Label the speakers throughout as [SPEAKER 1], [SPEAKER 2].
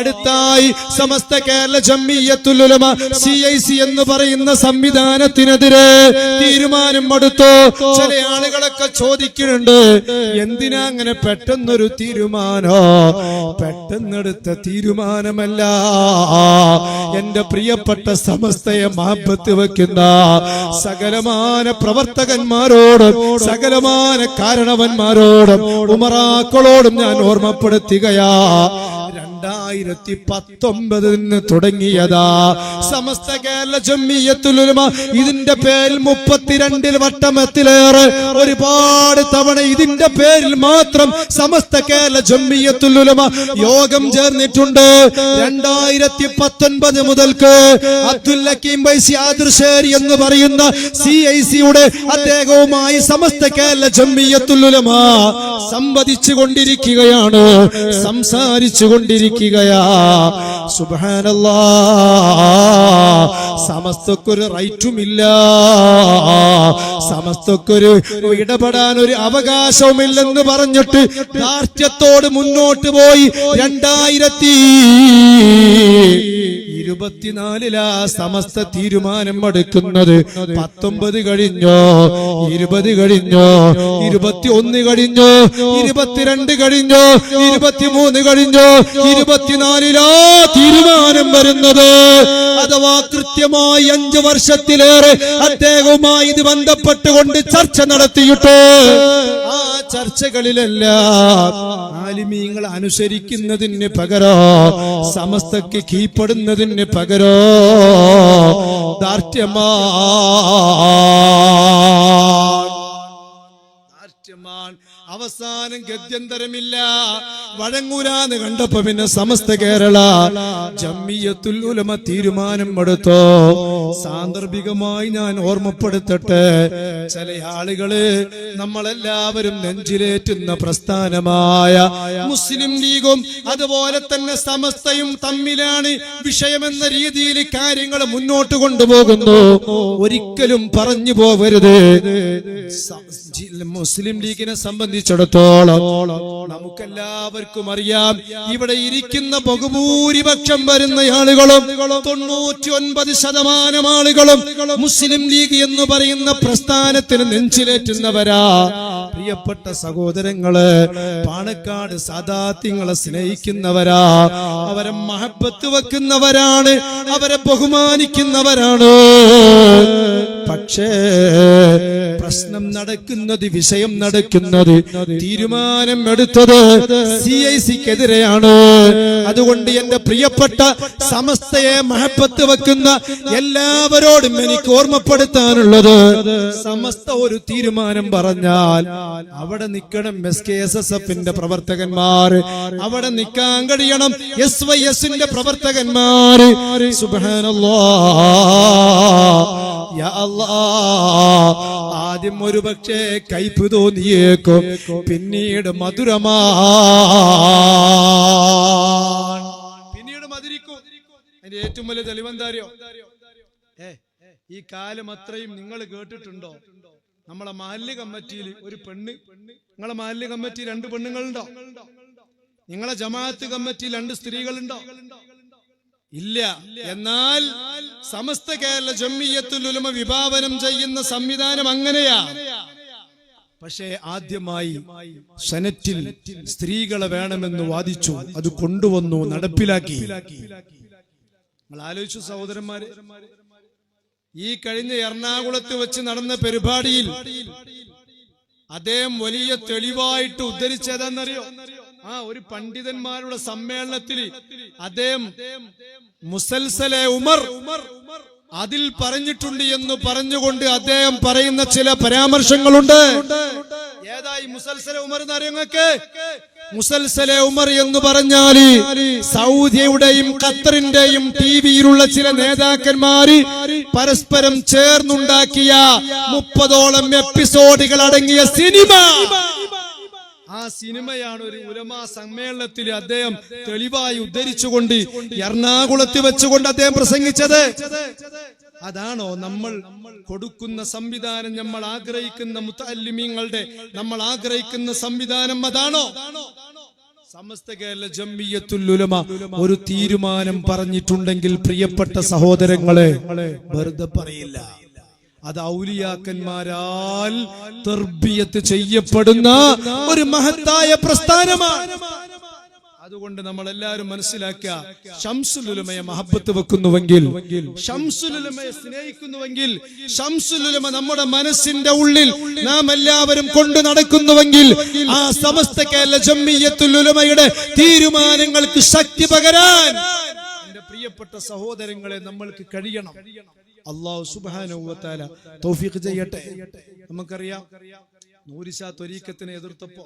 [SPEAKER 1] അടുത്തായി Samastha Kerala Jamiyyathul Ulama C I C എന്ന് പറയുന്ന സംവിധാനത്തിനെതിരെ തീരുമാനം എടുത്തു. ചില ആളുകളൊക്കെ ചോദിക്കുന്നുണ്ട് എന്തിനാ അങ്ങനെ പെട്ടെന്നൊരു തീരുമാനോ? പെട്ടെന്നെടുത്ത തീരുമാനമല്ല. എന്റെ പ്രിയപ്പെട്ട സമസ്തയെ മാപ്പത്ത് വെക്കുന്ന സകലമാന പ്രവർത്തകന്മാരോടും സകലമാന കാരണവന്മാരോടും ഉമറാക്കളോടും ഞാൻ ഓർമ്മപ്പെടുത്തുകയാ. രണ്ടായിരത്തി പത്തൊമ്പതിന് തുടങ്ങിയതാ. സമസ്ത കേരള ജമ്മിയത്തുലുമ ഇതിന്റെ പേരിൽ മുപ്പത്തിരണ്ടിൽ വട്ടമത്തിലേറെ ഒരുപാട് തവണ ഇതിന്റെ പേരിൽ മാത്രം സമസ്ത കേരള ജമ്മിയത്തുലുമ യോഗം ചേർന്നിട്ടുണ്ട്. രണ്ടായിരത്തി പത്തൊൻപത് മുതൽക്ക് അബ്ദുൽ ഹക്കീം വൈസി ആദർശേരി എന്ന് പറയുന്ന സി ഐ സിയുടെ അദ്ദേഹവുമായി സമസ്ത കേരള ജമ്മിയത്തുലുമ സംവദിച്ചു കൊണ്ടിരിക്കുകയാണ് സംസാരിച്ചു കൊണ്ടിരിക്കുകയാ സുബാനല്ലാ സമസ്തക്കൊരു റൈറ്റുമില്ല. സമസ്തക്കൊരു ഇടപെടാൻ ഒരു അവകാശവുമില്ലെന്ന് പറഞ്ഞിട്ട് ദാർഢ്യത്തോട് മുന്നോട്ട് പോയി. രണ്ടായിരത്തി ഇരുപത്തിനാലിലാ സമസ്ത തീരുമാനം എടുക്കുന്നത് പത്തൊമ്പത് കഴിഞ്ഞോ? ഇരുപത് കഴിഞ്ഞോ? ഇരുപത്തി ഒന്ന് കഴിഞ്ഞോ? ഇരുപത്തിരണ്ട് കഴിഞ്ഞോ? ഇരുപത്തിമൂന്ന് കഴിഞ്ഞോ? ഇരുപത്തിനാലിലാ തീരുമാനം വരുന്നത്. അഥവാ കൃത്യമായി അഞ്ചു വർഷത്തിലേറെ അദ്ദേഹവുമായി ഇത് ബന്ധപ്പെട്ടുകൊണ്ട് ചർച്ച നടത്തിയിട്ട്. ആ ചർച്ചകളിലെല്ലാം ആലിമീങ്ങൾ അനുസരിക്കുന്നതിന് പകരോ സമസ്തക്ക് കീഴ്പ്പെടുന്നതിന് പകരോ ദാർഢ്യമാ ദാർഢ്യമാൻ അവസാനം ഗത്യന്തരമില്ല. വഴങ്ങൂരാന്ന് കണ്ടപ്പോ പിന്നെ സമസ്ത കേരള. ജമ്മിയത്തുൽ ഉലമ തീരുമാനം എടുത്തോ. സാന്ദർഭികമായി ഞാൻ ഓർമ്മപ്പെടുത്തട്ടെ. ചില ആളുകൾ നമ്മളെല്ലാവരും നെഞ്ചിലേറ്റുന്ന പ്രസ്ഥാനമായ മുസ്ലിം ലീഗും അതുപോലെ തന്നെ സമസ്തയും തമ്മിലാണ് വിഷയമെന്ന രീതിയിൽ കാര്യങ്ങൾ മുന്നോട്ട് കൊണ്ടുപോകുന്നു. ഒരിക്കലും പറഞ്ഞു ജി- മുസ്ലിം ലീഗിനെ സംബന്ധിച്ചിടത്തോളം നമുക്കെല്ലാവർക്കും അറിയാം. ഇവിടെ ഇരിക്കുന്ന ബഹുഭൂരിപക്ഷം വരുന്ന ആളുകളും തൊണ്ണൂറ്റി ഒൻപത് ശതമാനം ആളുകളും മുസ്ലിം ലീഗ് എന്ന് പറയുന്ന പ്രസ്ഥാനത്തിന് നെഞ്ചിലേറ്റുന്നവരാ. പ്രിയപ്പെട്ട സഹോദരങ്ങൾ പാണക്കാട് സദാത്യങ്ങളെ സ്നേഹിക്കുന്നവരാ. അവരെ മഹബത്ത് വെക്കുന്നവരാണ്. അവരെ ബഹുമാനിക്കുന്നവരാണ്. പക്ഷേ പ്രശ്നം നടക്കുന്നത് വിഷയം നടക്കുന്നത് തീരുമാനം എടുത്തത് സി ഐ സിക്കെതിരെയാണ്. അതുകൊണ്ട് എന്റെ പ്രിയപ്പെട്ട സമസ്തയെ മഹപ്പത്ത് വെക്കുന്ന എല്ലാവരോടും എനിക്ക് ഓർമ്മപ്പെടുത്താനുള്ളത് സമസ്ത ഒരു തീരുമാനം പറഞ്ഞാൽ അവിടെ നിൽക്കണം എസ് കെ എസ് എസ് എഫിന്റെ പ്രവർത്തകന്മാർ. അവിടെ നിൽക്കാൻ കഴിയണം എസ് വൈ എസിന്റെ യാ അല്ലാ ആദ്യം ഒരു പക്ഷേ കയ്പ് തോന്നിയേക്കും പിന്നീട് മധുരമാ പിന്നീട് മധുരിക്കും. അതിന്റെ ഏറ്റവും വലിയ തെളിവെന്താരിയോ ഏ ഈ കാലം അത്രയും നിങ്ങൾ കേട്ടിട്ടുണ്ടോ? നമ്മളെ മാല്യ കമ്മിറ്റിയിൽ ഒരു പെണ്ണ് നിങ്ങളെ മാല്യ കമ്മിറ്റി രണ്ട് പെണ്ണുങ്ങളുണ്ടോ? നിങ്ങളെ ജമാഅത്ത് കമ്മിറ്റി രണ്ട് സ്ത്രീകളുണ്ടോ? ഇല്ല. എന്നാൽ സമസ്ത കേരള ജമ്മിയത്തുൽ ഉലമ വിഭാവനം ചെയ്യുന്ന സംവിധാനം അങ്ങനെയാ. പക്ഷേ ആദ്യമായി സെനറ്റിൽ സ്ത്രീകളെ വേണമെന്ന് വാദിച്ചു. അത് കൊണ്ടുവന്നു നടപ്പിലാക്കി. നിങ്ങൾ ആലോചിച്ചു സഹോദരന്മാരെ. ഈ കഴിഞ്ഞ എറണാകുളത്ത് വെച്ച് നടന്ന പരിപാടിയിൽ അദ്ദേഹം വലിയ തെളിവായിട്ട് ഉദ്ധരിച്ചതെന്നറിയോ ആ ഒരു പണ്ഡിതന്മാരുടെ സമ്മേളനത്തിൽ അദ്ദേഹം മുസൽസലെ ഉമർ അതിൽ പറഞ്ഞിട്ടുണ്ട് എന്ന് പറഞ്ഞുകൊണ്ട് അദ്ദേഹം പറയുന്ന ചില പരാമർശങ്ങളുണ്ട്. ഏതായി മുസൽസലെ ഉമർ എന്ന് അറിയങ്ങൾക്ക് മുസൽസലെ ഉമർ എന്ന് പറഞ്ഞാൽ സൗദിയുടെയും ഖത്തറിന്റെയും ടി വിയിലുള്ള ചില നേതാക്കന്മാര് പരസ്പരം ചേർന്നുണ്ടാക്കിയ മുപ്പതോളം എപ്പിസോഡുകൾ അടങ്ങിയ സിനിമ. ആ സിനിമയാണ് ഒരു ഉലമാ സമ്മേളനത്തിൽ അദ്ദേഹം തെളിവായി ഉദ്ധരിച്ചുകൊണ്ട് എറണാകുളത്ത് വെച്ചുകൊണ്ട് അദ്ദേഹം പ്രസംഗിച്ചത്. അതാണോ നമ്മൾ കൊടുക്കുന്ന സംവിധാനം നമ്മൾ ആഗ്രഹിക്കുന്ന മുത്തല്ലിമീങ്ങളുടെ നമ്മൾ ആഗ്രഹിക്കുന്ന സംവിധാനം അതാണോ? സമസ്ത കേരള ജമ്മിയത്തുൽ ഉലമ ഒരു തീരുമാനം പറഞ്ഞിട്ടുണ്ടെങ്കിൽ പ്രിയപ്പെട്ട സഹോദരങ്ങളെ വെറുതെ പറയില്ല. അത് ഔലിയാക്കന്മാരാൽ തെർബിയത്ത് ചെയ്യപ്പെടുന്ന ഒരു മഹത്തായ പ്രസ്ഥാനമാണ്. അതുകൊണ്ട് നമ്മൾ എല്ലാവരും മനസ്സിലാക്കുക ഷംസുലുലമയെ മഹബത്ത് വെക്കുന്നുവെങ്കിൽ ഷംസുലുലമയെ സ്നേഹിക്കുന്നുവെങ്കിൽ ഷംസുലുലമ നമ്മുടെ മനസ്സിന്റെ ഉള്ളിൽ നാം എല്ലാവരും കൊണ്ടു നടക്കുന്നുവെങ്കിൽ ആ സമസ്ത കേരള ജമ്മിയത്തുലുലമയുടെ തീരുമാനങ്ങൾക്ക് ശക്തി പകരാൻ എന്റെ പ്രിയപ്പെട്ട സഹോദരങ്ങളെ നമ്മൾക്ക് കഴിയണം. അള്ളാഹു സുബാനുവത്താല തൗഫീഖ് ചെയ്യട്ടെ. നമുക്കറിയാം നൂരിശ ത്വരീക്കത്തിനെ എതിർത്തപ്പോ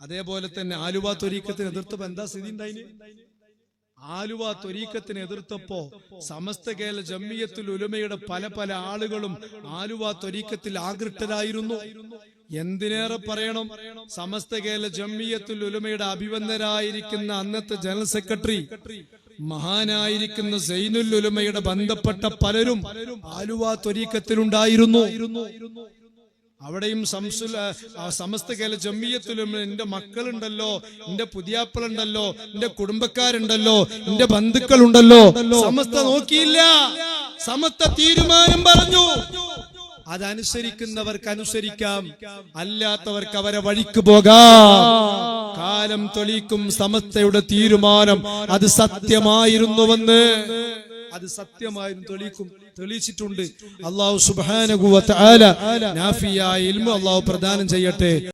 [SPEAKER 1] അതേപോലെ തന്നെ ആലുവ ത്വരീക്കത്തിന് എതിർത്തപ്പോ എന്താ സ്ഥിതി ഉണ്ടായിന്? ആലുവ ത്വരീക്കത്തിന് എതിർത്തപ്പോ സമസ്ത കേരള ജമ്മിയത്തുൽ ഉലമയുടെ പല പല ആളുകളും ആലുവ ത്വരീക്കത്തിൽ ആകൃഷ്ടരായിരുന്നു. എന്തിനേറെ പറയണം? സമസ്ത കേരള ജമ്മിയത്തുൽ ഉലമയുടെ അഭിവന്ദരായിരിക്കുന്ന അന്നത്തെ ജനറൽ സെക്രട്ടറി മഹാനായിരിക്കുന്ന സൈനുൽ ഉലമയുടെ ബന്ധപ്പെട്ട പലരും ആലുവ ത്വരീക്കത്തിലുണ്ടായിരുന്നു. അവിടെയും സംസു സമസ്ത കേല ജമ്മിയത്തിലും എന്റെ മക്കളുണ്ടല്ലോ എന്റെ പുതിയാപ്പിളുണ്ടല്ലോ എന്റെ കുടുംബക്കാരുണ്ടല്ലോ എന്റെ ബന്ധുക്കളുണ്ടല്ലോ സമസ്ത നോക്കിയില്ല. സമസ്ത തീരുമാനം പറഞ്ഞു. അതനുസരിക്കുന്നവർക്ക് അനുസരിക്കാം. അല്ലാത്തവർക്ക് അവരെ വഴിക്ക് പോകാം. കാലം തെളിയിക്കും സമസ്തയുടെ തീരുമാനം. അത് സത്യമായിരുന്നുവെന്ന്. അത് സത്യമായിരുന്നു തെളിയിക്കും തെളിയിച്ചിട്ടുണ്ട്. അള്ളാഹു സുബാനകുവ നാഫിയായ ഇൽമു അള്ളാഹു പ്രദാനം ചെയ്യട്ടെ.